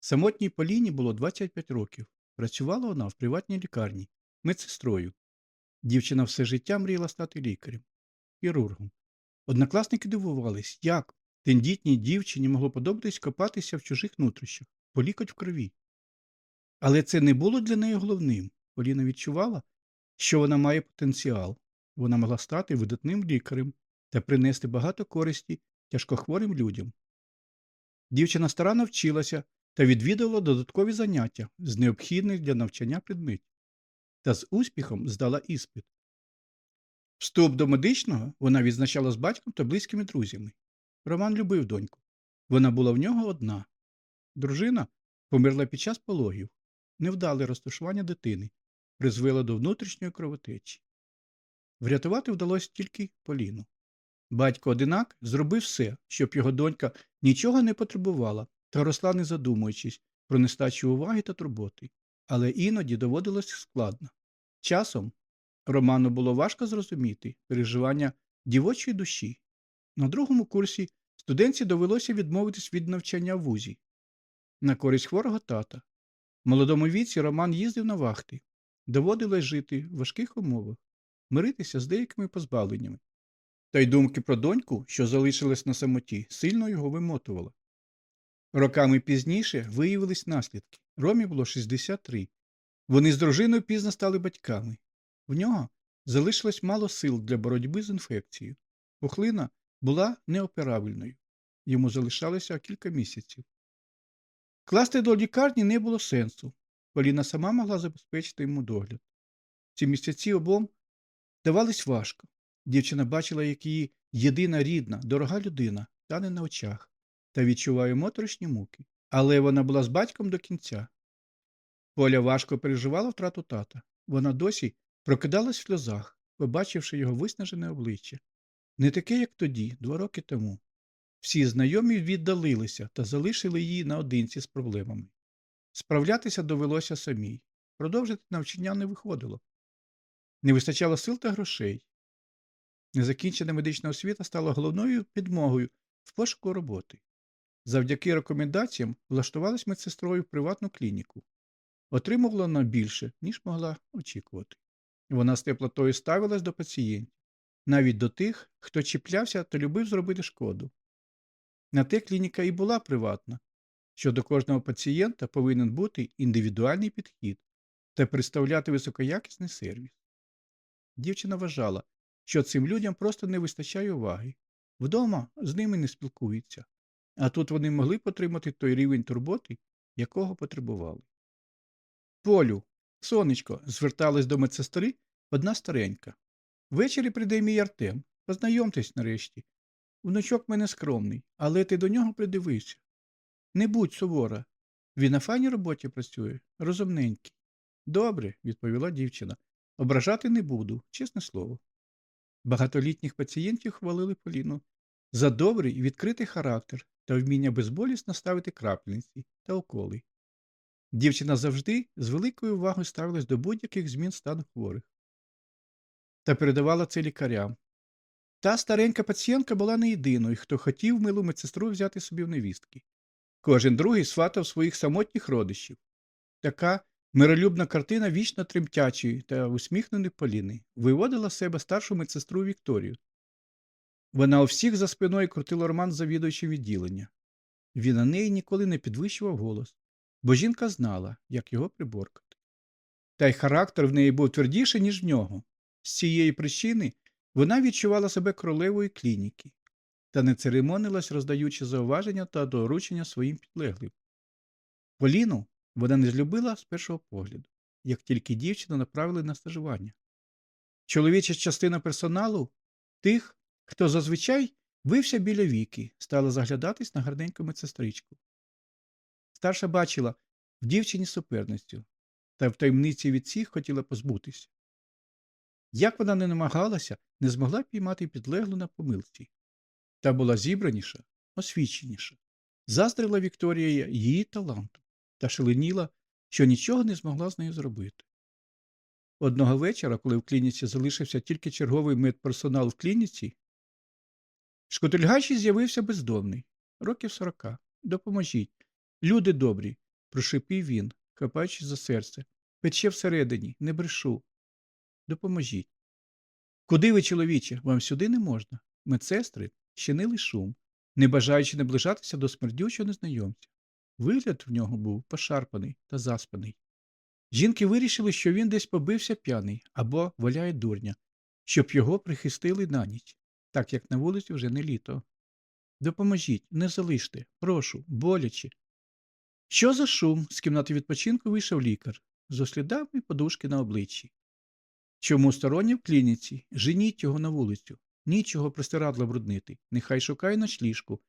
Самотній Поліні було 25 років. Працювала вона в приватній лікарні, медсестрою. Дівчина все життя мріяла стати лікарем, хірургом. Однокласники дивувались, як тендітній дівчині могло подобатись копатися в чужих нутрищах, полікоть в крові. Але це не було для неї головним. Поліна відчувала, що вона має потенціал. Вона могла стати видатним лікарем та принести багато користі тяжкохворим людям. Дівчина старанно вчилася та відвідувала додаткові заняття з необхідних для навчання предметів та з успіхом здала іспит. Вступ до медичного вона відзначала з батьком та близькими друзями. Роман любив доньку. Вона була в нього одна. Дружина померла під час пологів. Невдале розташування дитини призвело до внутрішньої кровотечі. Врятувати вдалося тільки Поліну. Батько одинак зробив все, щоб його донька нічого не потребувала та росла не задумуючись про нестачу уваги та турботи, але іноді доводилось складно. Часом Роману було важко зрозуміти переживання дівочої душі. На другому курсі студентці довелося відмовитись від навчання в вузі на користь хворого тата. В молодому віці Роман їздив на вахти, доводилось жити в важких умовах, миритися з деякими позбавленнями. Та й думки про доньку, що залишилась на самоті, сильно його вимотувала. Роками пізніше виявились наслідки. Ромі було 63. Вони з дружиною пізно стали батьками. В нього залишилось мало сил для боротьби з інфекцією. Пухлина була неоперабельною. Йому залишалося кілька місяців. Класти до лікарні не було сенсу. Поліна сама могла забезпечити йому догляд. Ці місяці обом давались важко. Дівчина бачила, як її єдина рідна, дорога людина тане на очах та відчуває моторошні муки. Але вона була з батьком до кінця. Поля важко переживала втрату тата. Вона досі прокидалась в сльозах, побачивши його виснажене обличчя. Не таке, як тоді, два роки тому. Всі знайомі віддалилися та залишили її наодинці з проблемами. Справлятися довелося самій. Продовжити навчання не виходило. Не вистачало сил та грошей. Незакінчена медична освіта стала головною підмогою в пошуку роботи. Завдяки рекомендаціям влаштувалась медсестрою в приватну клініку. Отримувала вона більше, ніж могла очікувати. Вона з теплотою ставилась до пацієнтів, навіть до тих, хто чіплявся та любив зробити шкоду. На те клініка і була приватна, що до кожного пацієнта повинен бути індивідуальний підхід та представляти високоякісний сервіс. Дівчина вважала, що цим людям просто не вистачає уваги. Вдома з ними не спілкуються, а тут вони могли б отримати той рівень турботи, якого потребували. Полю, сонечко, зверталась до медсестри одна старенька. Ввечері прийде мій Артем. Познайомтесь нарешті. Внучок мене скромний, але ти до нього придивися. Не будь сувора. Він на файній роботі працює, розумненький. Добре, відповіла дівчина. Ображати не буду, чесне слово. Багатолітніх пацієнтів хвалили Поліну за добрий відкритий характер та вміння безболісно ставити крапельниці та уколи. Дівчина завжди з великою увагою ставилась до будь-яких змін стану хворих та передавала це лікарям. Та старенька пацієнтка була не єдиною, хто хотів милу медсестру взяти собі в невістки. Кожен другий сватав своїх самотніх родичів. Така миролюбна картина вічно тремтячої та усміхненої Поліни виводила з себе старшу медсестру Вікторію. Вона у всіх за спиною крутила роман завідуючим відділення. Він на неї ніколи не підвищував голос, бо жінка знала, як його приборкати. Та й характер в неї був твердіший, ніж в нього. З цієї причини вона відчувала себе королевою клініки та не церемонилась, роздаючи зауваження та доручення своїм підлеглим. Поліну вона не злюбила з першого погляду, як тільки дівчину направили на стажування. Чоловіча частина персоналу тих, хто зазвичай вився біля віки, стала заглядатись на гарненьку медсестричку. Старша бачила в дівчині суперницю та в таємниці від всіх хотіла позбутися. Як вона не намагалася, не змогла піймати підлеглу на помилці. Та була зібраніша, освіченіша. Заздрила Вікторія її таланту та шаленіла, що нічого не змогла з нею зробити. Одного вечора, коли в клініці залишився тільки черговий медперсонал в клініці, Шкотельгачі з'явився бездомний, років сорока. Допоможіть. Люди добрі, прошипів він, хапаючись за серце. Пече всередині, не брешу. Допоможіть. Куди ви, чоловіче? Вам сюди не можна. Медсестри щинили шум, не бажаючи наближатися до смердючого незнайомця. Вигляд в нього був пошарпаний та заспаний. Жінки вирішили, що він десь побився п'яний або валяє дурня, щоб його прихистили на ніч, так як на вулиці вже не літо. Допоможіть, не залиште, прошу, боляче. Що за шум? з кімнати відпочинку вийшов лікар, з ослідами подушки на обличчі. Чому сторонні в клініці? Женіть його на вулицю. Нічого простирадла бруднити. Нехай шукає ночліжку.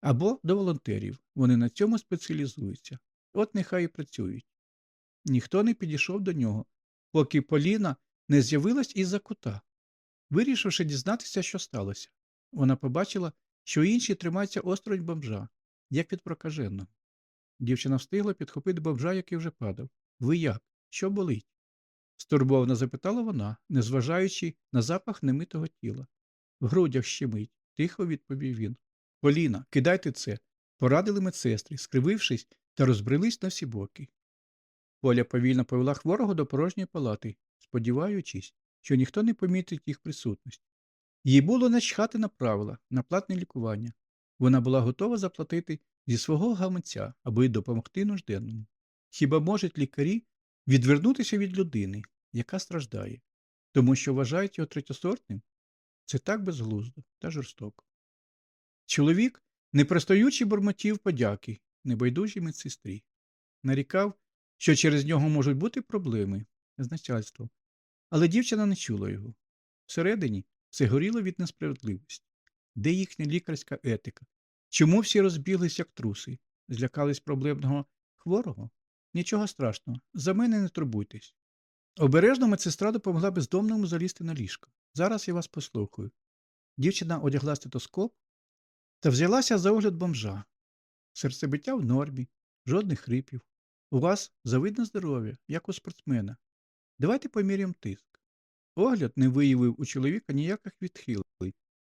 Або до волонтерів. Вони на цьому спеціалізуються. От нехай і працюють. Ніхто не підійшов до нього, поки Поліна не з'явилась із-за кута. Вирішивши дізнатися, що сталося, вона побачила, що інші тримаються осторонь бомжа, як від прокаженого. Дівчина встигла підхопити бомжа, який вже падав. Ви як? Що болить? стурбовано запитала вона, незважаючи на запах немитого тіла. В грудях щемить, тихо відповів він. Поліна, кидайте це, порадили медсестри, скривившись та розбрелись на всі боки. Поля повільно повела хворого до порожньої палати, сподіваючись, що ніхто не помітить їх присутність. Їй було начхати на правила, на платне лікування. Вона була готова заплатити зі свого гаманця, аби допомогти нужденному. Хіба можуть лікарі відвернутися від людини, яка страждає, тому що вважають його третьосортним? Це так безглуздо та жорстоко. Чоловік, не пристаючи бурмотів подяки, небайдужій медсестрі, нарікав, що через нього можуть бути проблеми з начальством, але дівчина не чула його. Всередині все горіло від несправедливості. Де їхня лікарська етика? Чому всі розбіглись, як труси? Злякались проблемного хворого? Нічого страшного, за мене не турбуйтесь. Обережно медсестра допомогла бездомному залізти на ліжко. Зараз я вас послухаю. Дівчина одягла стетоскоп та взялася за огляд бомжа. Серцебиття в нормі, жодних хрипів. У вас завидне здоров'я, як у спортсмена. Давайте поміряємо тиск. Огляд не виявив у чоловіка ніяких відхилень.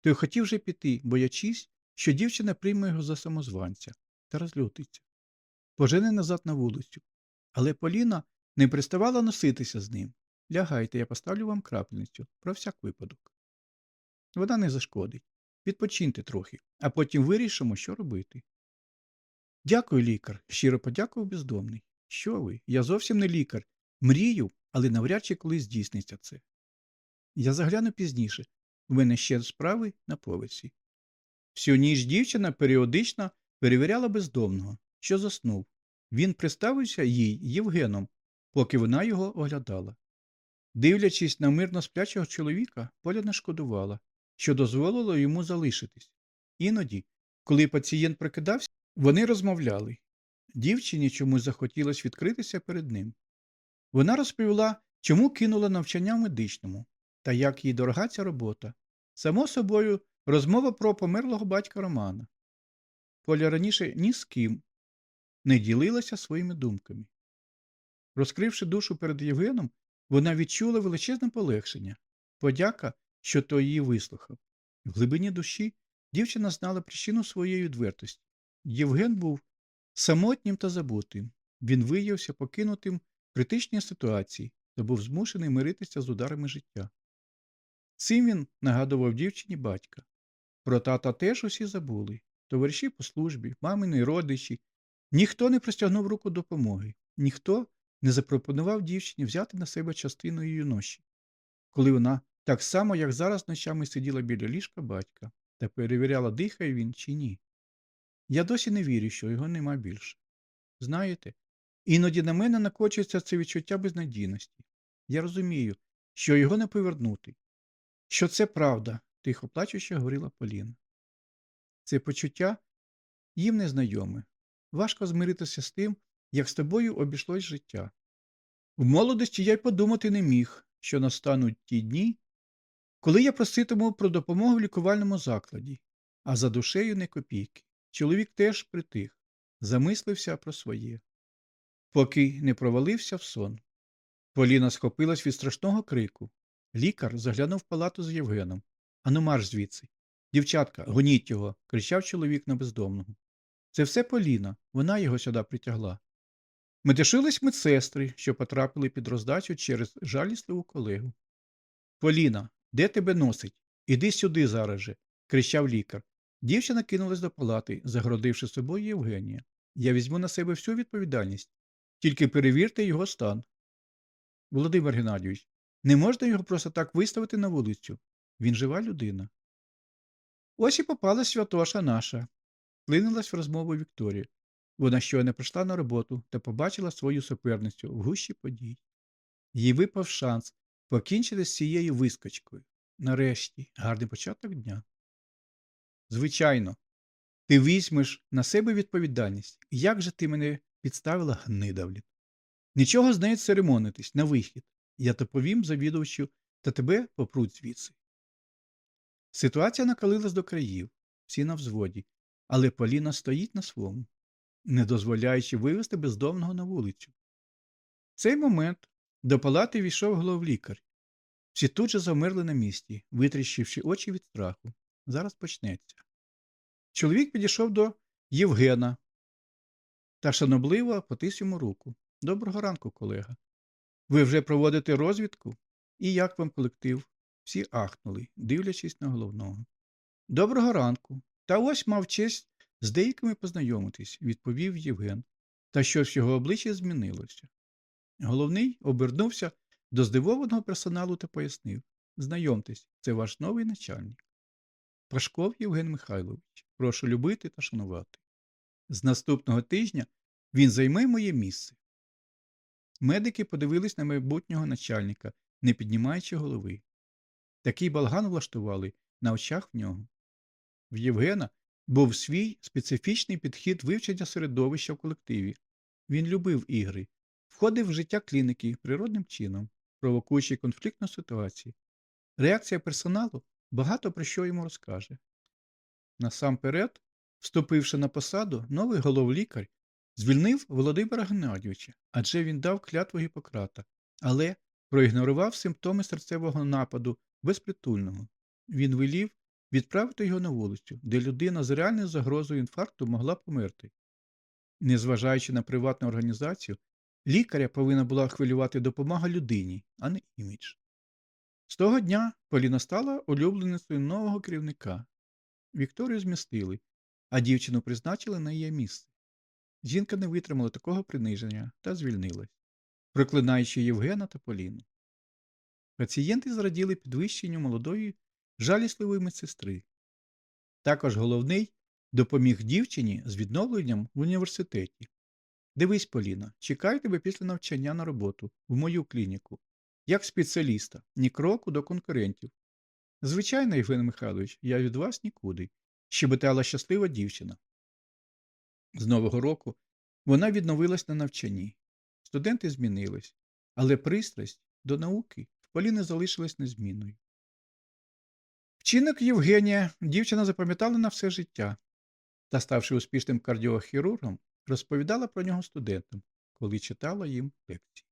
Той хотів вже піти, боячись, що дівчина прийме його за самозванця та розлютиться. Пожене назад на вулицю. Але Поліна не приставала носитися з ним. Лягайте, я поставлю вам крапельницю, про всяк випадок. Вона не зашкодить. Відпочиньте трохи, а потім вирішимо, що робити. Дякую, лікар, щиро подякував бездомний. Що ви? Я зовсім не лікар. Мрію, але навряд чи колись здійсниться це. Я загляну пізніше. У мене ще справи на поверсі. Всю ніч дівчина періодично перевіряла бездомного, що заснув. Він представився їй Євгеном, поки вона його оглядала. Дивлячись на мирно сплячого чоловіка, Поля не шкодувала, що дозволило йому залишитись. Іноді, коли пацієнт прокидався, вони розмовляли. Дівчині чомусь захотілося відкритися перед ним. Вона розповіла, чому кинула навчання в медичному та як їй дорога ця робота. Само собою, розмова про померлого батька Романа. Поля раніше ні з ким не ділилася своїми думками. Розкривши душу перед Євгеном, вона відчула величезне полегшення, подяка, що той її вислухав. В глибині душі дівчина знала причину своєї відвертості. Євген був самотнім та забутим. Він виявився покинутим критичній ситуації та був змушений миритися з ударами життя. Цим він нагадував дівчині батька. Про тата теж усі забули товариші по службі, мамини родичі. Ніхто не простягнув руку допомоги, ніхто не запропонував дівчині взяти на себе частину її ноші, коли вона так само, як зараз ночами сиділа біля ліжка батька та перевіряла, дихає він чи ні. Я досі не вірю, що його нема більше. Знаєте, іноді на мене накочується це відчуття безнадійності. Я розумію, що його не повернути, що це правда, тихо плачуче говорила Поліна. Це почуття їм незнайоме. Важко змиритися з тим, як з тобою обійшлось життя. В молодості я й подумати не міг, що настануть ті дні, коли я проситиму про допомогу в лікувальному закладі, а за душею не копійки. Чоловік теж притих, замислився про своє, поки не провалився в сон. Поліна схопилась від страшного крику. Лікар заглянув в палату з Євгеном. Ану марш звідси. Дівчатка, гоніть його, кричав чоловік на бездомного. Це все Поліна, вона його сюди притягла. Метишились медсестри, що потрапили під роздачу через жалісливу колегу. Поліна, де тебе носить? Іди сюди зараз же, кричав лікар. Дівчина кинулась до палати, загородивши собою Євгенія. Я візьму на себе всю відповідальність. Тільки перевірте його стан. Володимир Геннадійович, не можна його просто так виставити на вулицю. Він жива людина. Ось і попала святоша наша. Клинилась в розмову Вікторія. Вона щойно прийшла на роботу та побачила свою суперницю в гущі подій. Їй випав шанс покінчити з цією вискочкою. Нарешті, гарний початок дня. Звичайно, ти візьмеш на себе відповідальність. Як же ти мене підставила гнидавлін? Нічого з нею церемонитись, на вихід. Я доповім завідувачу та тебе попруть звідси. Ситуація накалилась до країв, всі на взводі, але Поліна стоїть на своєму, не дозволяючи вивести бездомного на вулицю. В цей момент до палати війшов головлікар. Всі тут же замерли на місці, витріщивши очі від страху. Зараз почнеться. Чоловік підійшов до Євгена та шанобливо потис йому руку. Доброго ранку, колега. Ви вже проводите розвідку? І як вам колектив? Всі ахнули, дивлячись на головного. Доброго ранку. Та ось мав честь з деякими познайомитись, відповів Євген. Та щось його обличчі змінилося. Головний обернувся до здивованого персоналу та пояснив Знайомтесь, це ваш новий начальник. Пашков Євген Михайлович, прошу любити та шанувати. З наступного тижня він займе моє місце. Медики подивились на майбутнього начальника, не піднімаючи голови. Такий балган влаштували на очах в нього. В Євгена був свій специфічний підхід вивчення середовища в колективі. Він любив ігри, входив в життя клініки природним чином, провокуючи конфліктну ситуацію. Реакція персоналу багато про що йому розкаже. Насамперед, вступивши на посаду, новий головлікар звільнив Володимира Геннадійовича, адже він дав клятву Гіппократа, але проігнорував симптоми серцевого нападу безпритульного. Він велів відправити його на вулицю, де людина з реальною загрозою інфаркту могла померти. Незважаючи на приватну організацію, лікаря повинна була хвилювати допомога людині, а не імідж. З того дня Поліна стала улюбленицею нового керівника. Вікторію змістили, а дівчину призначили на її місце. Жінка не витримала такого приниження та звільнилась, проклинаючи Євгена та Поліну. Пацієнти зраділи підвищенню молодої жалісливої медсестри. Також головний допоміг дівчині з відновленням в університеті. Дивись, Поліна, чекаю тебе після навчання на роботу в мою клініку, як спеціаліста, ні кроку до конкурентів. Звичайно, Євген Михайлович, я від вас нікуди, щебетала щаслива дівчина. З Нового року вона відновилась на навчанні. Студенти змінились, але пристрасть до науки в Поліни залишилась незмінною. Вчинок Євгенія дівчина запам'ятала на все життя та, ставши успішним кардіохірургом, розповідала про нього студентам, коли читала їм лекції.